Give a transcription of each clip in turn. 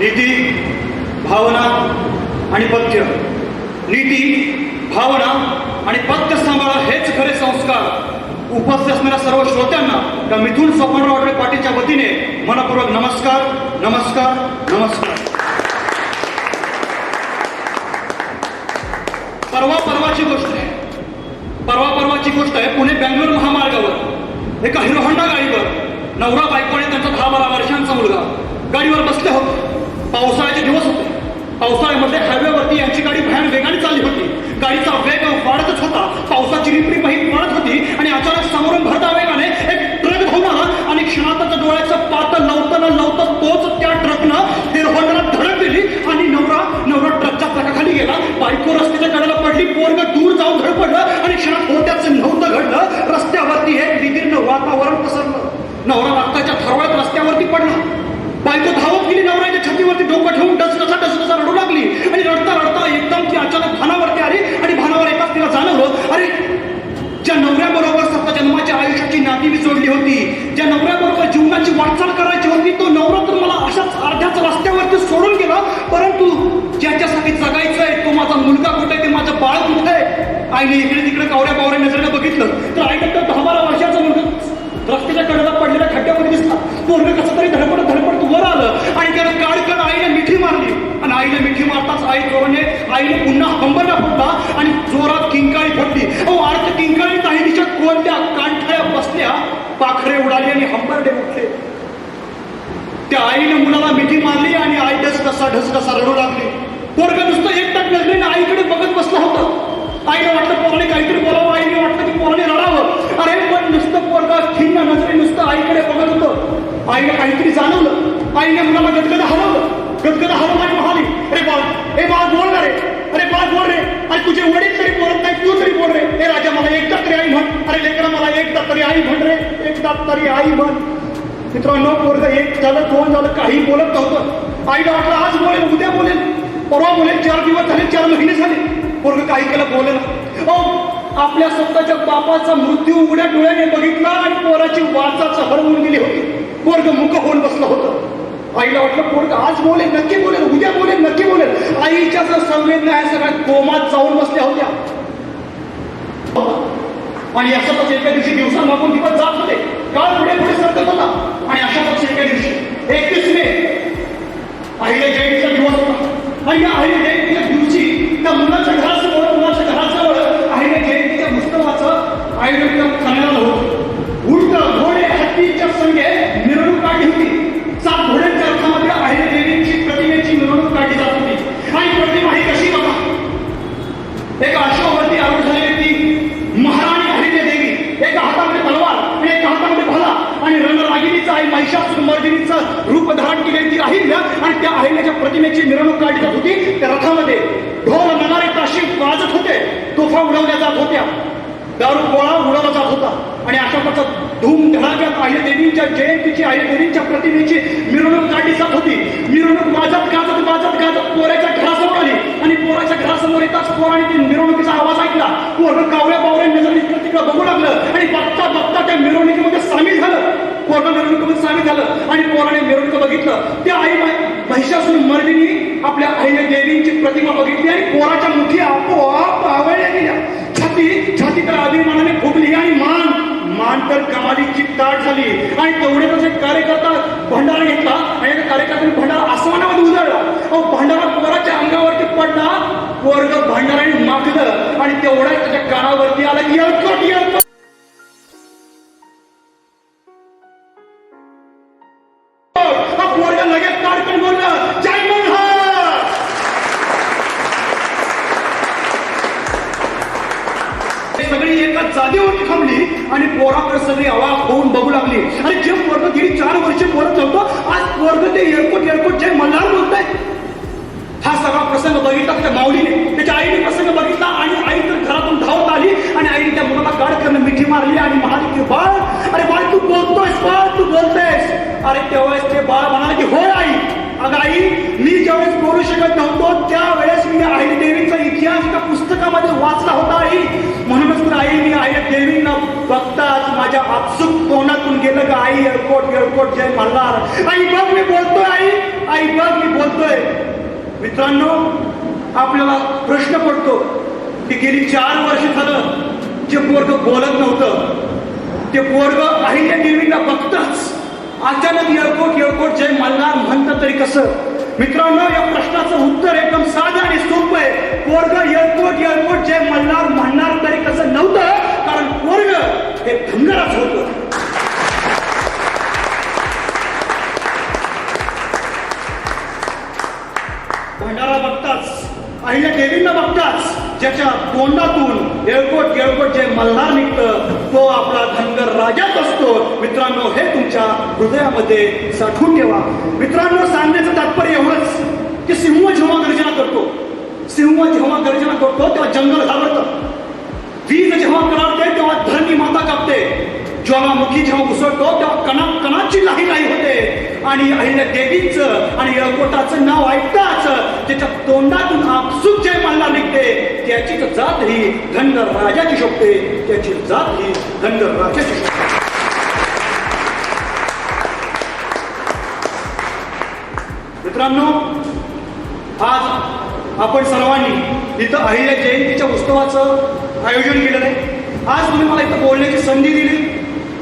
नीती भावना आणि पथ्य. नीती भावना आणि पथ्य सांभाळा हेच खरे संस्कार. उपस्थित असणाऱ्या सर्व श्रोत्यांना त्या मिथून स्वप्नराव आठवे पाटीलच्या वतीने मनपूर्वक नमस्कार नमस्कार नमस्कार. परवा परवाची गोष्ट आहे. परवा परवाची गोष्ट आहे पुणे बेंगलोर महामार्गावर. एका हिरोहंडा गाडीवर नवरा बायको आणि त्यांचा दहा बारा वर्षांचा मुलगा. गाडीवर बसले होते. पावसाळ्याचे दिवस होते. पावसाळ्यामध्ये हायवेवरती यांची गाडी भयान वेगाने चालली होती. गाडीचा वेग वाढतच होता. पावसाची रिपरी बाही वाढत होती आणि अचानक समोरून भरता वेगाने एक ट्रक धावून आला आणि क्षणातच डोळ्याचं पात लावताना लावता तोच त्या ट्रकनं हिरो धडक दिली आणि नवरा नवरा ट्रकच्या चाकाखाली गेला. बायको रस्त्याच्या कडेला पडली पोरग दूर जाऊन धडपडलं आणि क्षणात होत्याच नव्हतं घडलं. रस्त्यावरती हे विदीर्ण वातावरण पसरलं. नवरा रक्ताच्या थरवळ्यात रस्त्यावरती पडला. बायको धावत गेली नवऱ्याच्या छातीवरती डोकं ठेवून डसडसा डसडसा रडू लागली. आणि रडता रडता एकदम ती अचानक भानावरती आली आणि भानावर एकाच तिला जाणवलं अरे ज्या नवऱ्याबरोबर स्वतः जन्माच्या आयुष्याची नाती मी जोडली होती ज्या नवऱ्याबरोबर जीवनाची वाटचाल करायची होती तो नवरा तर मला अशाच अर्ध्याच रस्त्यावरती सोडून गेला. परंतु ज्याच्यासाठी जगायचं आहे तो माझा मुलगा कुठे ते माझं बाळ कुठे आहे? आईने इकडे तिकडे कावऱ्या बावऱ्या नजरेनं बघितलं तर आईने तर दहा बारा वर्षाचं मुलगा रस्त्याच्या कडेला पडलेल्या खड्ड्यामध्ये दिसला पोरग कसं तरी धडपडत धडपडत वर आलं आणि त्याला काढकन आईने मिठी मारली आणि आईने मिठी मारताच आई जोराने आईने पुन्हा हंबरला फुटला आणि जोरात किंकाळी फुटली. अहो अर्थ किंकाळी काही कोणत्या कांठळ्या बसल्या पाखरे उडाली आणि हंबरडे उठले. त्या आईने मुलाला मिठी मारली आणि आई ढस कसा ढस कसा रडू लागली. पोरग नुसतं एकटक नजरेने आईकडे बघत बसला होता. आईने वाटलं पोरणे काहीतरी बोलावं आईने वाटलं की पोराने रडावं. अरे पण नुसतं पोरगा खिन्न नजरे नुसतं आईकडे बघत होतं. आईने काहीतरी जाणवलं. आईने मुलाला गदगद हरवलं. गदगद हरवलं म्हणाली अरे बाळ ए बाळ बोल ना रे. अरे बाळ बोल रे. अरे तुझे वडील तरी बोलत नाही तू तरी बोल रे. ए राजा मला एकदा तरी आई म्हण. अरे लेकरा मला एकदा तरी आई म्हण रे. एकदा तरी आई म्हण. मित्रांनो पोरग एक झालं दोन झालं काही बोलत नव्हतं. आईला वाटलं आज बोलेल उद्या बोलेल. परवा बोलेल चार दिवस झाले चार महिने झाले. पोरग काही केलं बोलेल अहो आपल्या स्वतःच्या बापाचा मृत्यू उघड्या डोळ्याने बघितला आणि पोराची वाचा हरवून गेली होती. पोरग मुख होऊन बसलं होतं. आईला वाटलं पोरग आज बोलेल नक्की बोलेल उद्या बोलेल नक्की बोलेल. आईच्या जर संवेदना आहे सगळ्या कोमात जाऊन बसल्या होत्या. आणि अशातच एका दिवशी दिवसा मागून दिवस जात होते. काळ पुढे पुढे सरकत होता. आणि अशातच एका दिवशी एकतीस मे आईला जयंतीचा दिवस होता. आणि या आईला जयंतीच्या दिवशी त्या मुलाच्या घरासमोर मुलाच्या घराजवळ आईला जयंतीच्या पुस्तकाचं आयुर्वेद खाण्याला होतं उलट घोडे हत्तीच्या संगे मिरवणूक काढली होती सात घोड्यांच्या रथामध्ये आईला देवीची प्रतिमेची मिरवणूक काढली जात होती आणि प्रतिमा ही कशी बघा एका अश्वावरती आरूढ झालेली ती महाराणी हरिते देवी एका हातामध्ये तलवार आणि एका हातामध्ये भला आणि रणरागिणीचं आई महिषासुर मर्दिनीचं रूप धारण केलेली ती अहिल्या आणि त्या अहिल्याच्या प्रतिमेची मिरवणूक काढली जात होती त्या रथामध्ये ढोल नगारे ताशी वाजत होते तोफा उडवल्या जात होत्या दारू गोळा उडवला जात होता आणि अशा प्रकारचा धूम धडाक्यात आहिल्या देवींच्या जयंतीची आहिल्या देवींच्या प्रतिमेची मिरवणूक काढली जात होती मिरवणूक वाजत गाजत वाजत गाजत पोऱ्याच्या घरासमोर आली आणि पोराच्या घरासमोर येताच पोराने ती मिरवणुकीचा आवाज ऐकला पोरं कावऱ्या बावऱ्या नजर इकडे तिकडे बघू लागलं आणि बघता बघता त्या मिरवणुकीमध्ये सामील झालं पोरं मिरवणुकीमध्ये सामील झालं आणि पोराने मिरवणूक त्या आई महिषासून मर्दिनी आपल्या आईने देवींची प्रतिमा बघितली आणि पोराच्या मुठी आपोआप आवळल्या गेल्या. छाती छाती तर अभिमानाने फुगली आणि मान मान तर कमालीची ताट झाली. आणि तेवढ्यातच एक कार्यकर्ता भंडारा घेतला आणि एका कार्यकर्त्याने भंडारा आसमानामध्ये उधळला. अहो भंडारा पोराच्या अंगावरती पडला वर्ग भंडाराने मागलं आणि तेवढ्या त्याच्या कानावरती आला यळकट यळकट. एका जागेवरती थांबली आणि पोराकडे सगळी आवाज होऊन बघू लागली. आणि जे वर्ग गेली चार वर्ष बोलत नव्हतं आज वर्ग ते एअरपोर्ट एअरपोर्ट जे मल्हार बोलताय. हा सगळा प्रसंग बघितला त्या माऊलीने? त्याच्या आईने प्रसंग बघितला आणि आई तर घरातून धावत आली आणि आईने त्या मुलाला गाड करणं मिठी मारली आणि म्हणाली की बाळ अरे बाळ तू बोलतोयस बाळ तू बोलतोयस. अरे तेव्हाच ते बाळ म्हणाले की होय आई. अगं आई मी ज्यावेळेस बोलू शकत नव्हतो त्यावेळेस मी आई देवीचा इतिहास त्या पुस्तकामध्ये वाचला होता आई. म्हणूनच तर आई मी आई देवींना बघताच माझ्या आपसुक कोणातून गेलं का आई एअरपोर्ट एअरपोर्ट जय मल्हार आई बघ मी बोलतोय आई. आई बघ मी बोलतोय. मित्रांनो आपल्याला प्रश्न पडतो की गेली चार वर्ष झालं जे पोरग बोलत नव्हतं ते पोरग आई देवींना बघत. अचानक एअरपोर्ट एअरपोर्ट जय मल्हार म्हणतं तरी कसं? मित्रांनो या प्रश्नाचं उत्तर एकदम साधं आणि सोपं आहे. पोरग एअरपोर्ट एअरपोर्ट जय मल्हार म्हणणार तरी कसं नव्हतं कारण पोरग हे धनगरच होतं. भंडारा बघताच. अहिल्या देवींना बघताच ज्याच्या तोंडातून येळकोट येळकोट जे मल्हार निघतं तो आपला धनगर राजाच असतो. मित्रांनो हे तुमच्या हृदयामध्ये साठवून ठेवा. मित्रांनो सांगण्याचं तात्पर्य एवढंच की सिंह जेव्हा गर्जना करतो सिंह जेव्हा गर्जना करतो तेव्हा जंगल घाबरतं. वीज जेव्हा कराडते तेव्हा धरणी माता कापते. ज्वालामुखी जेव्हा घुसळतो तेव्हा कणा कणाची लाही लाही होते. आणि अहिल्या देवीचं आणि यळकोटाचं नाव ऐकताच त्याच्या तोंडातून आपसूक जय मल्हार निघते. त्याची तर जात ही धनगर राजाची शोभते. त्याची जात ही धनगर राजाची शोभते. मित्रांनो आज आपण सर्वांनी इथं अहिल्या जयंतीच्या उत्सवाचं आयोजन केलेलं आहे. आज तुम्ही मला इथं बोलण्याची संधी दिली.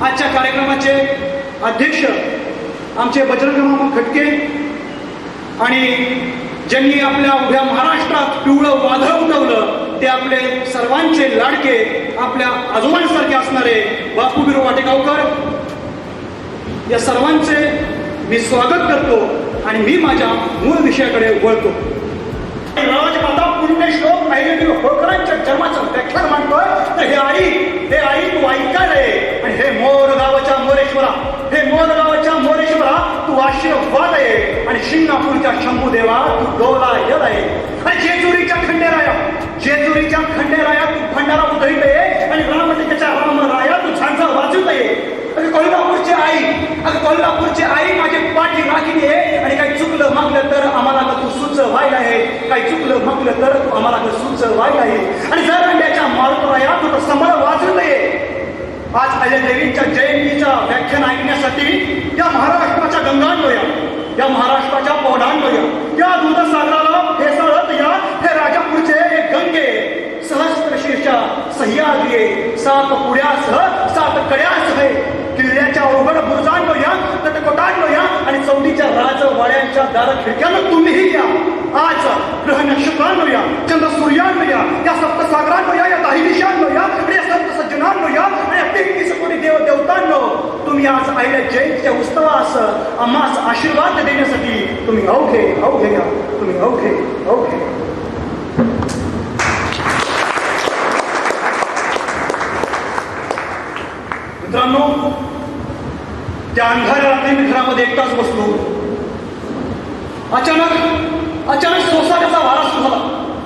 आजच्या कार्यक्रमाचे अध्यक्ष आमचे बजरंग मामा खटके आणि ज्यांनी आपल्या उभ्या महाराष्ट्रात पिवळं वादळ उठवलं ते आपले सर्वांचे लाडके आपल्या आजोबांसारखे असणारे बापू वाटेगावकर या सर्वांचे मी स्वागत करतो आणि मी माझ्या मूळ विषयाकडे वळतो. राजमाता पुण्यश्लोक अहिल्यादेवी होळकरांच्या जन्माचं व्याख्यान मांडतोय तर हे आई हे आई तू ऐकायला आणि हे मोर गावाच्या मोरेश्वरा हे मोर गावाच्या मोरेश्वरा तू आशीर्वाद आहे. आणि शिंगापूरच्या शंभूदेवा तू डोला येत आहे. आणि जेजुरीच्या खंडेराया जेजुरीच्या खंडेराया तू खंडाला उधळीत आहे. आणि रामटेकाच्या रामराया तू झांजा वाजवत आहे. अगदी कोल्हापूरची आई अगदी कोल्हापूरची आई माझी पाठी राखली आहे. आणि काही चुकलं मागलं तर आम्हाला का तू सुचवायला आहे. काही चुकलं मागलं तर तू आम्हाला का सुच आहे. आणि जर अंड्याच्या मारुतराया तू तर समर वाजवत आहे. आज अजय देवींच्या जयंतीचं व्याख्यान ऐकण्यासाठी या महाराष्ट्राच्या गंगांडोया या महाराष्ट्राच्या पौढांडोया या दूधसागराला फेसाळत या हे राजापूरचे हे गंगे सहस्त्र शीर्षा सह्याद्रिये सात पुड्यासह सात कड्यासह किल्ल्याच्या अवघड बुरुजांनो या तटकोटांनो या आणि चौदीच्या राजवाड्यांच्या दार खिडक्यानं तुम्हीही या. आज ग्रह नक्षत्रांनो या चंद्र सूर्यानो या या सप्तसागरांनो या या दाही दिशांनो या आणि या संत सज्जनांनो या आणि या तेहतीस कोणी देव देवतांनो तुम्ही आज आईला जयंतीच्या उत्सवास आम्हास आशीर्वाद देण्यासाठी तुम्ही अवघे अवघे या. तुम्ही अवघे अवघे. मित्रांनो त्या अंधाऱ्या रात्री मित्रामध्ये एकटाच बसलो. अचानक अचानक सोसाट्याचा वारा सुरू झाला.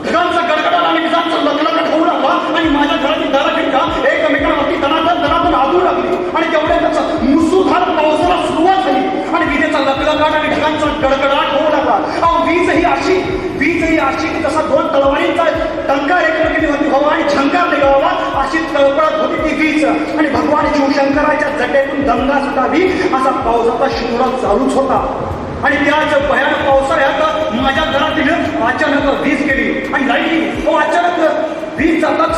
ढगांचा गडगडाट आणि विजांचा लकलकट होऊ लागला आणि माझ्या घरातील दारा खिडका एकमेकांवरती दनादन दनादन आदळू लागली. आणि तेवढ्या त्याचा मुसुधार पावसाला सुरुवात झाली. आणि विजेचा लकलकाट आणि ढगांचा गडगडाट होऊ लागला. अहो वीज ही अशी वीज ही अशी की जसा दोन तलवारींचा टंका एकमेकीने होती हवा आणि झंकार निघावा अशी तळपळत होती ती वीज. आणि भगवान शिवशंकराच्या जटेतून दंगा सुटावी असा पावसाचा शिवरा चालूच होता. आणि त्याच भयानक पावसाळ्यात माझ्या घरातील अचानक वीज गेली आणि लाइट तो हो, अचानक वीज जाताच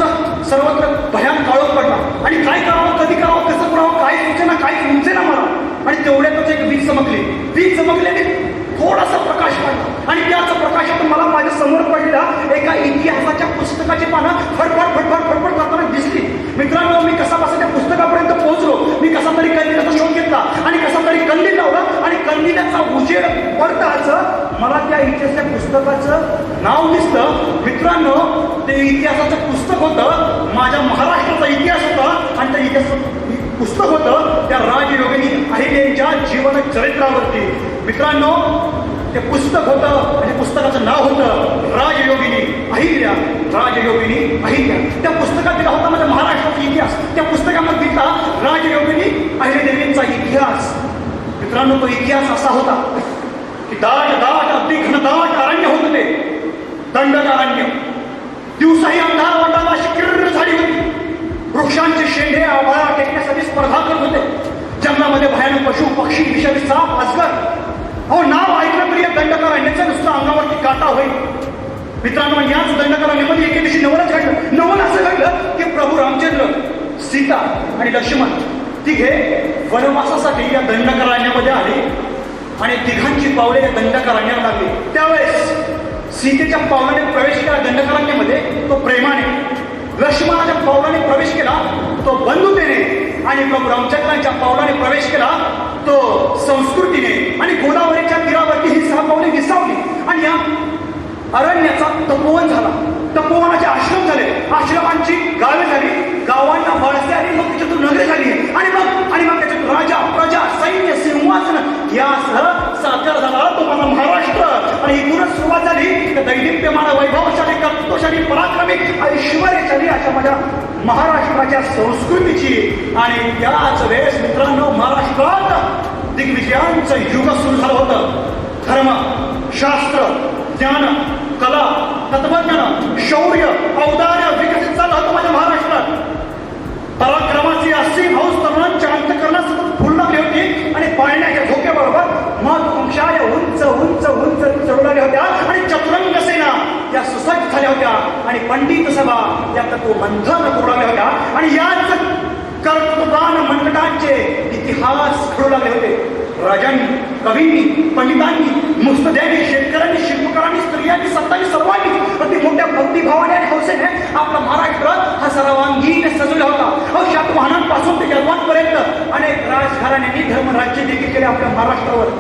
सर्वत्र भयान काळोख पडला. आणि काय करावं कधी करावं कसं करावं काय सुचेना काय सुचेना मला. आणि तेवढ्यातच एक वीज चमकली. वीज चमकल्याने थोडासा प्रकाश पडला. आणि त्याच प्रकाशातून मला माझ्यासमोर पडलेला एका इतिहासाच्या पुस्तकाची पानं फडफड फडफड फडफड करताना दिसली. मित्रांनो मी कसा बसा त्या पुस्तकापर्यंत पोहोचलो? मी कसा तरी कंदिलाचा शोध घेतला. आणि कसा तरी कंदी लावला. आणि कंदिलाचा उजेड पडताच मला त्या इतिहासाच्या पुस्तकाचं नाव दिसतं. मित्रांनो ते इतिहासाचं पुस्तक होतं माझ्या महाराष्ट्राचा इतिहास होता आणि त्या इतिहास पुस्तक होतं त्या राजयोगिनी अहिल्याच्या जीवन चरित्रावरती. मित्रांनो ते पुस्तक होतं आणि पुस्तकाचं नाव होतं राजयोगिनी अहिल्या राजयोगिनी अहिल्या. त्या पुस्तकात दिला होता माझ्या महाराष्ट्राचा इतिहास. त्या पुस्तकामध्ये दिला राजयोगिनी अहिल्यादेवींचा इतिहास. मित्रांनो तो इतिहास असा होता की दाट दाट अतिघ्न दाट अरण्य होत ते दंडक अरण्य. दिवसाही अंधार वाटाला शिक्र झाली होती. वृक्षांचे शेंडे आभाळा टेकण्यासाठी स्पर्धा करत होते. जंगलामध्ये भयानक पशु पक्षी विषारी साप अजगर हो नाव ऐकलं तरी या दंडकार नुसतं अंगावरती काटा होईल. मित्रांनो याच दंडकार अरण्यामध्ये एके दिवशी नवलच घडलं. नवल असं घडलं की प्रभू रामचंद्र सीता आणि लक्ष्मण तिघे वनवासासाठी या दंडकारण्यामध्ये आले. आणि तिघांची पावले या दंडकारण्यात लागली. त्यावेळेस सीतेच्या पावलाने प्रवेश केला दंडकारण्यामध्ये. तो प्रेमाने लक्ष्मणाच्या पावलाने प्रवेश केला. तो बंधुतेने आणि मग रामचंद्रांच्या पावलाने प्रवेश केला. तो संस्कृतीने आणि गोदावरीच्या तीरावरती ही सहा पावले विसावली. आणि या अरण्याचा तपोवन झाला. तपोवनाचे आश्रम झाले. आश्रमांची गावे झाली. गावांना वळसे आणि मग त्याच्यातून नगरे झाली आणि मग आणि मग त्याच्यात राजा प्रजा सैन्य सिंहासन यासह साकार झाला तो माझा महाराष्ट्र. आणि इथूनच सुरुवात झाली तर दैदिप्यमान वैभवशाली कर्तृत्वशाली पराक्रमी ऐश्वर्यशाली अशा माझ्या महाराष्ट्राच्या संस्कृतीची. आणि त्याच वेळेस मित्रांनो महाराष्ट्रात दिग्विजयांचं युग सुरू झालं होतं. धर्म शास्त्र ज्ञान कला तत्वज्ञान शौर्य औदार्य विकसित झालं होतं माझ्या महाराष्ट्रात. पराक्रमाची असीम हौस तरुणांच्या अंतकरणात सतत फुल लागली होती आणि पाळण्याच्या झोक्याबरोबर महत्वंशा या उंच उंच उंच चढवल्या होत्या आणि चतुरंग सेना या सुसज्ज झाल्या होत्या. आणि पंडित सभा या तत्व मंथन पुरवल्या होत्या. आणि याच कर्तृत्वदान मंडळांचे इतिहास घडू लागले होते. राजांनी कवींनी पंडितांनी मुस्तद्यांनी शेतकऱ्यांनी शिल्पकारांनी स्त्रियांनी सत्तांनी सर्वांनी अगदी मोठ्या भक्तिभावाने आणि हौसेने आपला महाराष्ट्र हा सर्वांगीण सजवला होता. अहो शातवाहनांपासून ते जन्मांपर्यंत अनेक राजघराण्यांनी धर्मराज्य देखील केले आपल्या महाराष्ट्रावर.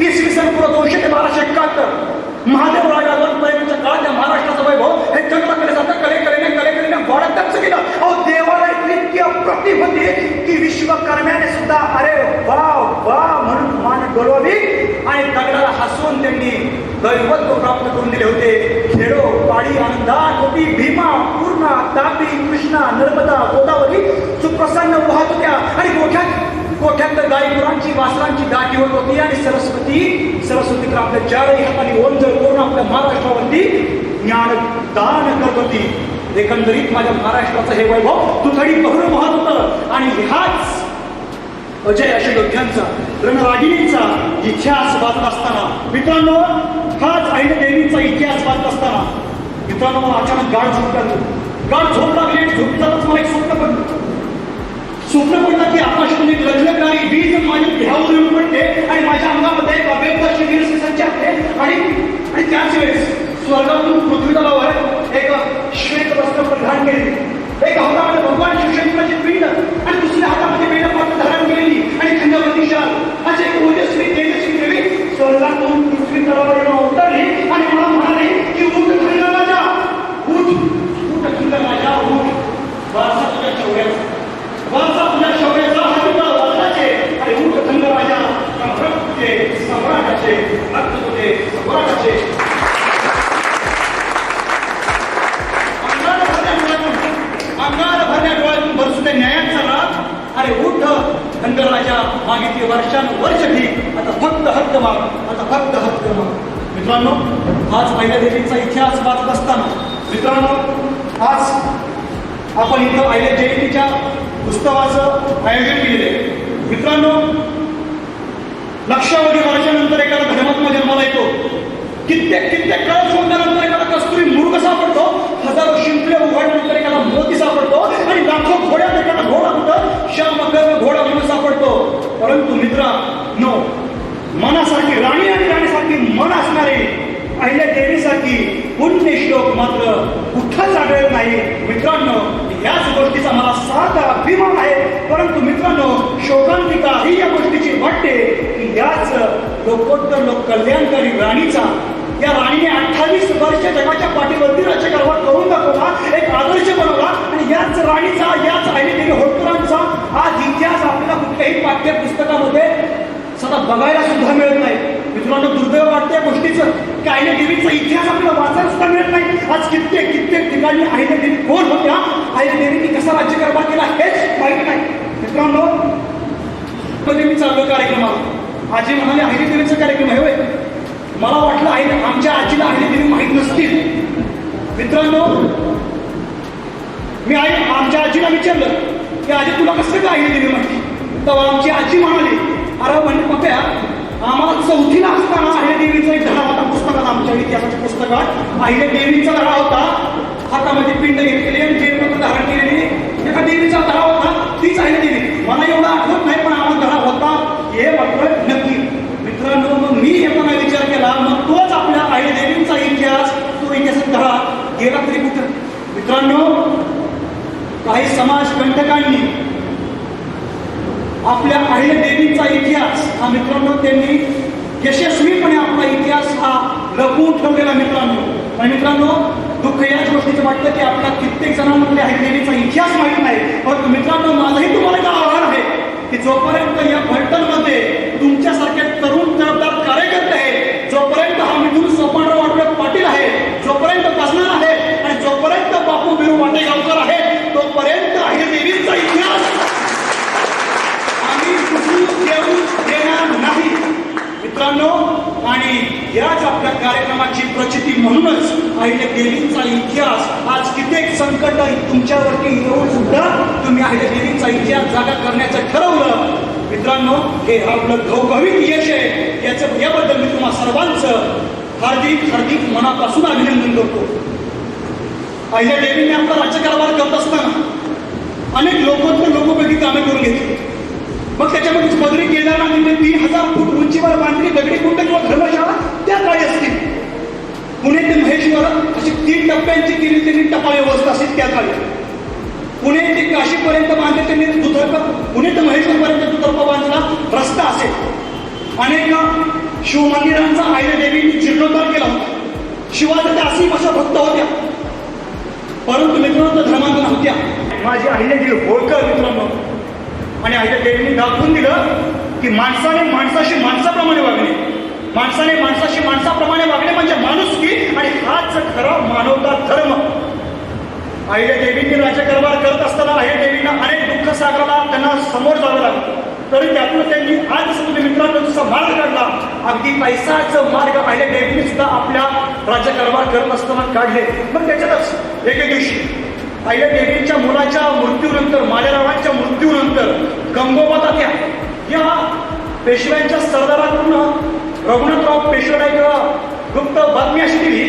इसवी सन पूर्व दोनशे ते बाराशे एकाहत्तर महादेव राजांपर्यंतच्या काळात महाराष्ट्राचा वैभव हे जगला जातं कले कलेने कले कलेने वाढत केलं. अहो देव इतकी होती की विश्वकर्म्याने सुद्धा अरे वा वा म्हणून मान डोळवावी आणि दगडाला हसवून त्यांनी दैवत्व प्राप्त करून दिले होते. खेडो पाळी आनंदा गोपी भीमा पूर्णा तापी कृष्णा नर्मदा गोदावरी सुप्रसन्न वाहत होत्या आणि गोठ्यात गोठ्यात गायीपुरांची वासरांची दाटी होत होती आणि सरस्वती सरस्वती आपल्या चारही हाताने ओंजळ करून आपल्या महाराष्ट्रावरती ज्ञान दान करत होती. एकंदरीत माझ्या महाराष्ट्राचं हे वैभव तुथडी बहरून वाहत होतं आणि ह्याच अजय अशोक योद्ध्यांचा रणरागिणींचा इतिहास वाचत असताना मित्रांनो हाच अहिल्या देवींचा इतिहास वाचत असताना मित्रांनो मला अचानक गाड झोप लागली. गाड झोप लागली आणि झोपतानाच मला एक स्वप्न पडलं. स्वप्न पडलं की आकाशमध्ये लग्नकारी वीज माझ्या देहावर येऊन पडते आणि माझ्या अंगामध्ये एक अव्यक्त शरीर संचारते आणि आणि त्याच वेळेस स्वर्गातून पृथ्वी तलावर एक Ángel आपण इथं अहिल्या जयंतीच्या उत्सवाचं आयोजन केलेलं आहे. मित्रांनो लक्षावधी वर्षानंतर एखादा धर्मात्मा जन्माला येतो. कित्येक कित्येक काळ सोडल्यानंतर एखादा कस्तुरी मूर्ख सापडतो. हजारो शिंपल्या उघडल्यानंतर एखादा मोती सापडतो. आणि लाखो घोड्यात एखादा घोडा कुठं श्याम गर्व घोडा म्हणून सापडतो. परंतु मित्रा नो मनासारखी राणी आणि राणीसारखी मन असणारे अहिल्या देवीसाठी पुण्य श्लोक मात्र कुठंच आढळत नाही. मित्रांनो याच गोष्टीचा मला साधा अभिमान आहे. परंतु मित्रांनो शोकांतिका ही या गोष्टीची वाटते की याच लोकोत्तर लोक कल्याणकारी राणीचा या राणीने अठ्ठावीस वर्ष जगाच्या पाठीवरती राज्यकारभार करून दाखवला एक आदर्श बनवला आणि याच अहिलेदेवी होळकरांचा आज इतिहास आपल्याला कुठल्याही पाठ्यपुस्तकामध्ये सदा बघायला सुद्धा मिळत नाही मित्रांनो दुर्दैव वाटतं या गोष्टीचं देवीचा इतिहास आपल्याला वाचायला सुद्धा मिळत नाही. आज कित्येक कित्येक ठिकाणी अहिल्या देवी कोण होत्या. अहिल्या देवींनी कसा राज्यकारभार केला हेच माहीत नाही. मित्रांनो कधी मी चाललो कार्यक्रमाला आजी म्हणाले अहिल्या देवीचा कार्यक्रम आहे होय. मला वाटलं आहे आमच्या आजीला अहिल्या देवी माहीत नसतील. मित्रांनो मी आई आमच्या आजीला विचारलं की आजी तुला कसं काय अहिल्या देवी माहिती? तेव्हा आमची आजी म्हणाली अरे म्हणजे पप्या आम्हाला चौथीला असताना अहिल्या देवीचं एक धडा होता पुस्तकात आमच्या इतिहासाच्या पुस्तकात हातामध्ये पिंड घेतलेली आणि जेलपत्र धारण केलेली एका देवीचा धडा होता तीच आहे देवी मला एवढा आठवत नाही पण आम्हाला धडा होता. हे मात्र नक्की. मित्रांनो मग मी येताना विचार केला मग तोच आपल्या आई देवींचा इतिहास तो इतिहासात धडा गेला तरी कुठं? मित्रांनो काही समाज कंटकांनी आपल्या आई देवींचा इतिहास हा मित्रांनो त्यांनी यशस्वीपणे आपला इतिहास हा लपवून ठेवलेला मित्रांनो. आणि मित्रांनो दुःख याच गोष्टीचं वाटतं की आपल्या कित्येक जणांमध्ये आई देवीचा इतिहास माहीत नाही. परंतु मित्रांनो माझंही तुम्हाला एक आव्हान आहे की जोपर्यंत या फलटणमध्ये तुमच्यासारखे तरुण जबाबदार कार्यकर्ते आहेत जोपर्यंत हा मिथून सोपानराव आठवडे पाटील आहे जोपर्यंत कसणार आहे आणि जोपर्यंत बापू बिरू वाटेगावकर आहे तोपर्यंत आई देवीचा इतिहास आम्ही कुठून देऊ देणार नाही मित्रांनो आणि याच आपल्या कार्यक्रमाची प्रचिती म्हणूनच अहिले देवींचा इतिहास. आज कित्येक संकट तुमच्यावरती येऊन सुद्धा तुम्ही अहिले देवींचा इतिहास जागा करण्याचं ठरवलं. मित्रांनो हे आपलं घवघवीत यश आहे. याचं याबद्दल मी तुम्हा सर्वांचं हार्दिक हार्दिक मनापासून अभिनंदन करतो. अहिल्या देवींनी आपला राज्यकारभार करत असताना अनेक लोकोत्तर लोकोपयोगी कामे करून घेतली. मग त्याच्यामध्ये बदरी केदारनाथ तिथे तीन हजार फूट उंचीवर बांधली दगडी कुंड किंवा धर्मशाळा त्या काळी असतील. पुणे ते महेश्वर अशी तीन टप्प्यांची केली त्यांनी टप्पा व्यवस्था असेल त्या काळी. पुणे ते काशीपर्यंत बांधले त्यांनी दुतर्फा पुणे ते महेश्वरपर्यंत दुतर्फा बांधला रस्ता असेल. अनेक शिवमंदिरांचा आयल्या देवींनी जीर्णोद्धार केला होता. शिवाजी त्या असीम अशा भक्त होत्या. परंतु मित्रांनो त्या धर्मांत नव्हत्या माझी अहिल्यादेवी होळकर मित्रांनो. आणि आयच्या देवीने दाखवून दिलं की माणसाने माणसाशी माणसाप्रमाणे वागणे. माणसाने माणसाशी माणसाप्रमाणे वागणे म्हणजे माणुसकी आणि हाच खरा मानवता धर्म. आयल्या देवींनी राज्यकारभार करत असताना आयल्या देवींना अनेक दुःख सागराला त्यांना समोर जावं लागलं. तरी त्यातून त्यांनी आज समजून तुम्ही मित्रांनो जसा मार्ग काढला अगदी पैसाच मार्ग आयल्या देवींनी सुद्धा आपल्या राज्यकारभार करत असताना काढले. मग त्याच्यातच एके दिवशी आयल्या देवींच्या मुलाच्या मृत्यूनंतर मालेरावांच्या मृत्यूनंतर गंगोबा तात्या या पेशव्यांच्या सरदाराकडून रघुनाथराव पेशव्याला एक गुप्त बातमी अशी दिली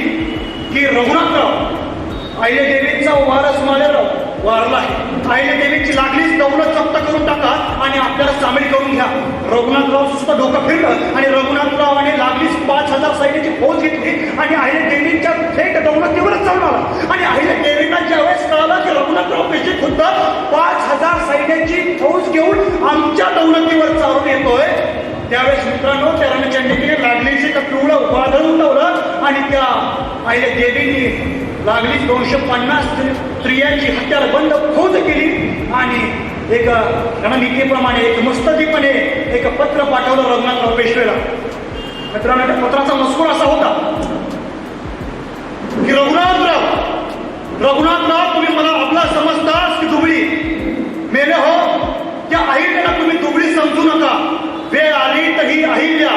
की रघुनाथराव आयल्या देवींचा वारस मालेराव वारला आहे. देवीची लागलीच दौलत जप्त करून टाका आणि आपल्याला सामील करून घ्या. रघुनाथराव सुद्धा डोकं फिरलं आणि रघुनाथरावाने लागलीच पाच हजार सैन्याची फौज घेतली आणि आईने देवींच्या थेट दौलतीवरच चालून आला आणि आईने देवींना ज्यावेळेस कळालं की रघुनाथराव पेशी खुद्द पाच हजार सैन्याची फौज घेऊन आमच्या दौलतीवर चालून येतोय. त्यावेळेस मित्रांनो त्या रणचंडीने लागलीची का पिवळं वादळ उठवलं आणि त्या आईने देवींनी लागलीच दोनशे पन्नास स्त्रियांची हत्यार बंद खोद केली आणि एक रणनीतीप्रमाणे एक मुस्तदीपणे एक पत्र पाठवलं रघुनाथराव पेशवेला मित्रांनो त्या पत्राचा मजकूर असा होता की रघुनाथराव रघुनाथराव तुम्ही मला आपला समजता की दुबळी? मेले हो त्या अहिल्याला तुम्ही दुबळी समजू नका. वेळ आली तर ही अहिल्या.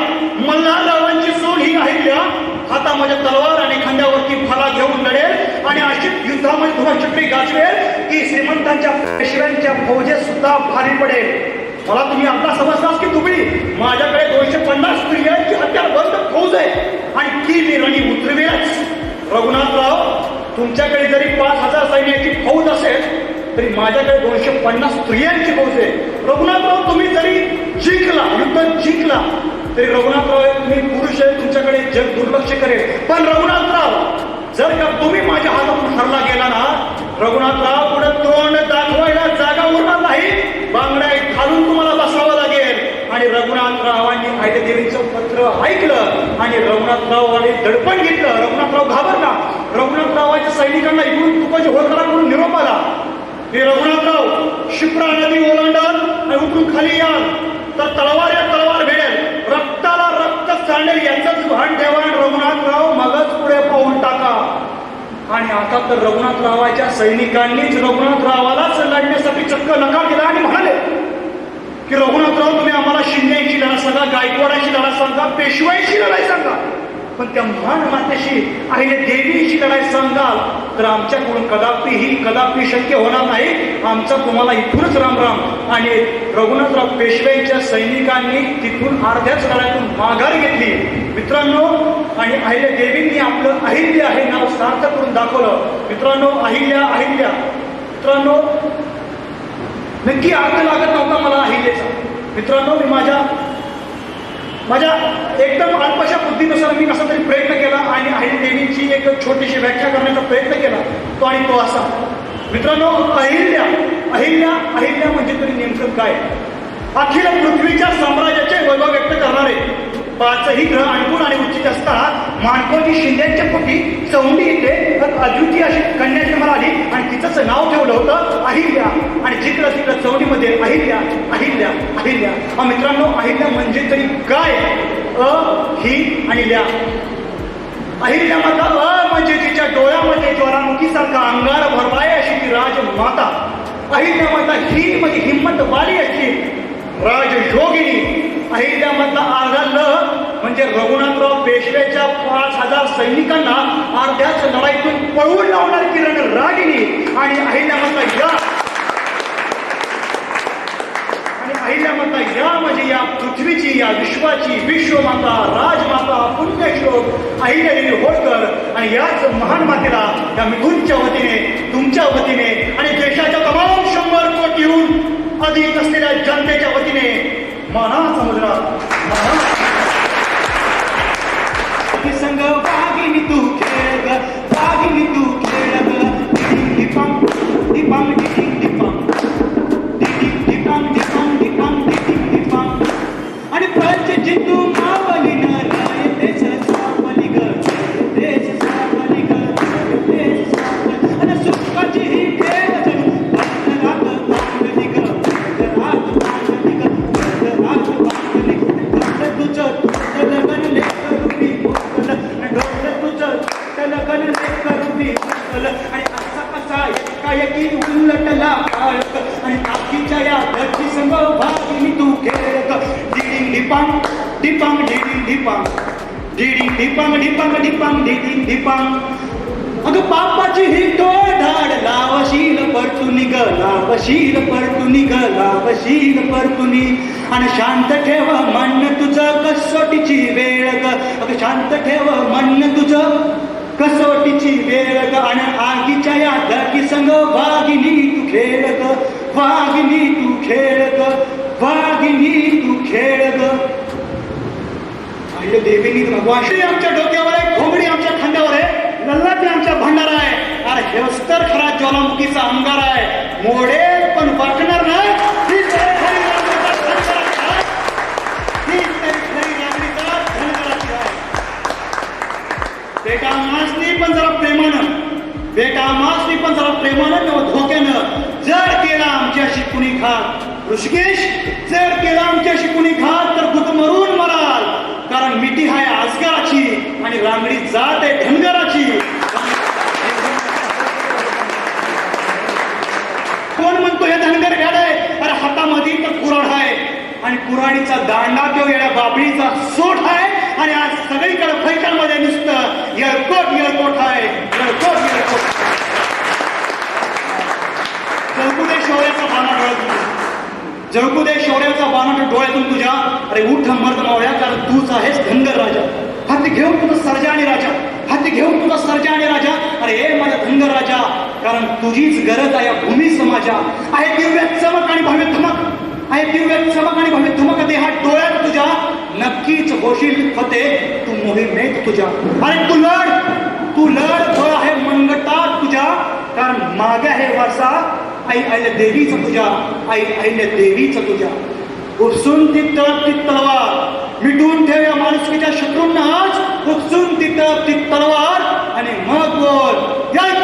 मल्हाररावांची सोन ही अहिल्या. हातामध्ये तलवार आणि खांद्यावरती फला घेऊन लढेल आणि अशी युद्धामध्ये धुमाचक्री गाजवेल की श्रीमंतांच्या पेशव्यांच्या फौजे सुद्धा भारी पडेल. मला तुम्ही आता समजतास की तुम्ही माझ्याकडे दोनशे पन्नास स्त्रियांची हत्यार बंद फौज आहे आणि ती मी रणी रघुनाथराव तुमच्याकडे जरी पाच हजार सैन्याची फौज असेल तरी माझ्याकडे दोनशे पन्नास स्त्रियांची फौज. आहे रघुनाथराव तुम्ही जरी जिंकला युद्ध जिंकला तरी रघुनाथराव तुम्ही पुरुष आहे तुमच्याकडे जग दुर्लक्ष करेल. पण रघुनाथराव जर का तुम्ही माझ्या हातातून हरला गेला ना रघुनाथराव पुढे तोंड दाखवायला जागा उरणार नाही. बांगड्या खालून तुम्हाला बसावं लागेल. आणि रघुनाथरावांनी आयल्या पत्र ऐकलं आणि रघुनाथरावांनी दडपण घेतलं. रघुनाथराव घाबरला. रघुनाथरावांच्या सैनिकांना इकडून होळखंडा म्हणून निरोप आला. हे रघुनाथराव शिप्रा नदी ओलांडल आणि उठून खाली या तर तलवार या तलवार रक्त सांडेल भान ठेवा आणि रघुनाथराव मगच पुढे पाऊल टाका. आणि आता तर रघुनाथरावाच्या सैनिकांनीच रघुनाथरावालाच लढण्यासाठी चक्क नकार दिला आणि म्हणाले की रघुनाथराव तुम्ही आम्हाला शिंदेची लढा सांगा गायकवाडाची लढा सांगा पेशवाईची लढाई सांगा. पण त्या महान मातेशी आणि देवीशी लढाई सांगाल तर आमच्याकडून कदापि ही कदापि शक्य होणार नाही. आमचा तुम्हाला इथूनच राम राम आणि रघुनाथराव पेशव्यांच्या सैनिकांनी तिथून अर्ध्याच लढाईतून माघार घेतली. मित्रांनो आणि अहिल्या देवींनी आपलं अहिल्य हे नाव सार्थक करून दाखवलं. मित्रांनो अहिल्या अहिल्या. मित्रांनो नक्की अर्थ लागत नव्हता मला अहिल्याचा. मित्रांनो मी माझ्या माझ्या एकदम अल्पशा बुद्धीनुसार मी कसा तरी प्रयत्न केला आणि आई देवीची एक छोटीशी व्याख्या करण्याचा प्रयत्न केला तो आणि तो असा. मित्रांनो अहिल्या अहिल्या अहिल्या म्हणजे तरी नेमकं काय? अखिल पृथ्वीच्या साम्राज्याचे वैभव व्यक्त करणारे पाचही ग्रह अनुकूल आणि उचित असतात माणकोजी शिंद्यांच्या पोटी चौंडी येते. तर अशी कन्या जन्माला आली आणि तिचंच नाव ठेवलं होतं अहिल्या. आणि जिकडं तिकडं चौंडीमध्ये अहिल्या अहिल्या अहिल्या. मित्रांनो अहिल्या म्हणजे तरी काय अ ही आणि ल्या. अहिल्या माता अ म्हणजे तिच्या डोळ्यामध्ये ज्वालामुखीसारखा अंगार भरवाय अशी ती राजमाता. अहिल्या माता ही म्हणजे हिंमत वाली अशी राजयोगिनी. अहिल्यामधला अर्धा ल म्हणजे रघुनाथराव पेशव्याच्या पाच हजार सैनिकांना अर्ध्याच लढाईतून पळवून लावणारी किरण रागिनी आणि अहिल्यामधला या. आणि अहिल्यामधला या म्हणजे या पृथ्वीची या विश्वाची विश्वमाता राजमाता पुण्यश्लोक अहिल्यादेवी होळकर. आणि याच महान मातेला या मिथूनच्या वतीने तुमच्या वतीने आणि देशाच्या तमाम शंभर कोटीहून अधिक असलेल्या जनतेच्या वतीने मानाचा मुजरा माना लेकरूपी आणि असा कसा एकाएकी उलटला आणि आखीच्या या घरची संग तू डिडिंग डिपांग डिपांग डिडिंग डिपांग डिडिंग डिपांग डिपांग डिपांग डिडिंग डिपांग अगं पापाची ही टोळ धाड लावशील परतुनी ग लावशील परतुनी ग लावशील परतुनी आणि शांत ठेव मन तुझं कसोटीची वेळ ग. अगं शांत ठेव मन तुझं कसोटीची वेळ ग आणि आगीच्या या धरती संग वाघिनी तू खेळ वाघिनी तू खेळ वाघिनी तू खेळ ग देवीनी भगवान. श्री आमच्या डोक्यावर आहे घोंगडी आमच्या खांद्यावर आहे लल्लाटी आमच्या भांडारा आहे. अरे हेवस्तर खरा ज्वालामुखीचा अंगार आहे. मोडे प्रेमानं किंवा धोक्यानं जर केला आमच्याशी कुणी घात ऋषिकेश जर केला आमच्याशी कुणी घात तर गुदमरून मराल. कारण मिठी हाय आजगाराची आणि रांगडी जात आहे धनगराची. कोण म्हणतो हे धनगर घ्याड आहे अरे हातामध्ये तर कुराड आहे आणि कुराडीचा दांडा किंवा येड्या बाबळीचा सोट आहे आणि आज सगळीकडे फैकांमध्ये नुसतं येळकोट येळकोट आहे येळकोट येळकोट. शौर्याचा बाणा डोळ्यातून जळकू दे शौर्याचा बाणा डोळ्यातून तुझ्या. अरे उठ मर्द मावळ्या कारण तूच आहेस धनगर राजा. हाती घेऊन तुझा सर्जा आणि राजा. हाती घेऊन तुझा सर्जा आणि राजा. अरे हे माझ्या धनगर राजा कारण तुझीच गरज आहे या भूमी समाजा. आहे दिव्य चमक आणि भव्य धमक. आहे दिव्य चमक आणि भव्य धमक. देहात डोळ्यात तुझ्या. नक्कीच होशील फते तू मोहिमेत तुझ्या. अरे तू लढ. तू लढ बळ आहे मनगटात तुझ्या. कारण मागे आहे वारसा. आई आईल्या देवीचं तुझ्या आई आईल्या देवीचं तुझ्या उपसून ती तळप ती तलवार. मिटून ठेव या माणुसकीच्या शत्रूंना आज. उपसून ती तळप ती तलवार. आणि मग बोल. या